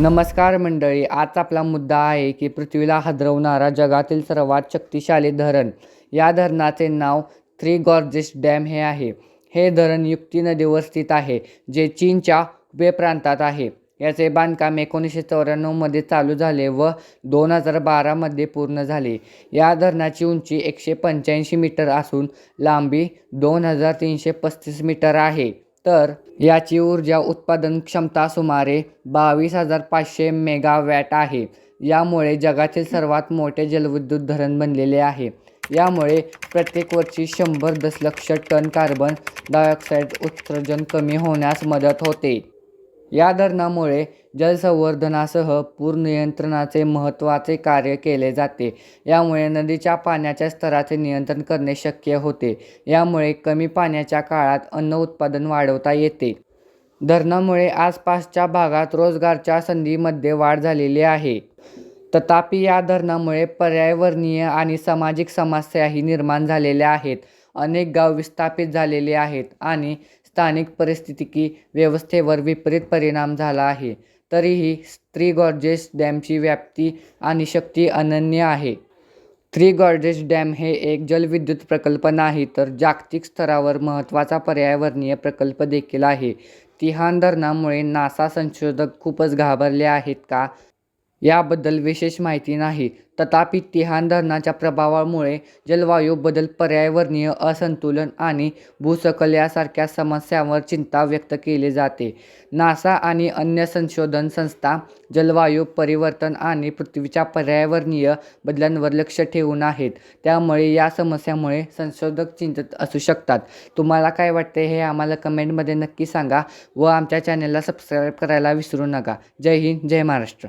नमस्कार मंडळी आज आपला मुद्दा आहे की पृथ्वीला हादरवणारा जगातील सर्वात शक्तिशाली धरण. या धरणाचे नाव थ्री गॉर्जेस डॅम हे आहे. हे धरण युक्ती नदीवर स्थित आहे जे चीनच्या हुबे प्रांतात आहे. याचे बांधकाम एकोणीसशे चौऱ्याण्णवमध्ये चालू झाले व दोन हजार बारामध्ये पूर्ण झाले. या धरणाची उंची एकशे पंच्याऐंशी मीटर असून लांबी दोन हजार तीनशे पस्तीस मीटर आहे. तर याची ऊर्जा उत्पादन क्षमता सुमारे बावीस हजार पाचशे मेगावॅट आहे. यामुळे जगातील सर्वात मोठे जलविद्युत धरण बनलेले आहे. यामुळे प्रत्येक वर्षी शंभर दशलक्ष टन कार्बन डायऑक्साईड उत्सर्जन कमी होण्यास मदत होते. या धरणामुळे जलसंवर्धनासह पूर नियंत्रणाचे महत्त्वाचे कार्य केले जाते. यामुळे नदीच्या पाण्याच्या स्तराचे नियंत्रण करणे शक्य होते. यामुळे कमी पाण्याच्या काळात अन्न उत्पादन वाढवता येते. धरणामुळे आसपासच्या भागात रोजगारच्या संधीमध्ये वाढ झालेली आहे. तथापि या धरणामुळे पर्यावरणीय आणि सामाजिक समस्याही निर्माण झालेल्या आहेत. अनेक गाव विस्थापित झालेले आहेत आणि स्थानिक परिस्थितिकी व्यवस्थेवर विपरीत परिणाम झाला आहे. तरीही थ्री गॉर्जेस डॅमची व्याप्ती आणि शक्ती अनन्य आहे. थ्री गॉर्जेस डॅम हे एक जलविद्युत प्रकल्प नाही तर जागतिक स्तरावर महत्त्वाचा पर्यावरणीय प्रकल्प देखील आहे. तिहान धरणामुळे नासा संशोधक खूपच घाबरले आहेत का? याबद्दल विशेष माहिती नाही. तथापि तिहान धरणाच्या प्रभावामुळे जलवायू बदल पर्यावरणीय असंतुलन आणि भूसकल यासारख्या समस्यांवर चिंता व्यक्त केली जाते. नासा आणि अन्य संशोधन संस्था जलवायू परिवर्तन आणि पृथ्वीच्या पर्यावरणीय बदलांवर लक्ष ठेवून आहेत. त्यामुळे या समस्यामुळे संशोधक चिंतित असू शकतात. तुम्हाला काय वाटते हे आम्हाला कमेंटमध्ये नक्की सांगा व आमच्या चॅनलला सबस्क्राईब करायला विसरू नका. जय हिंद जय महाराष्ट्र.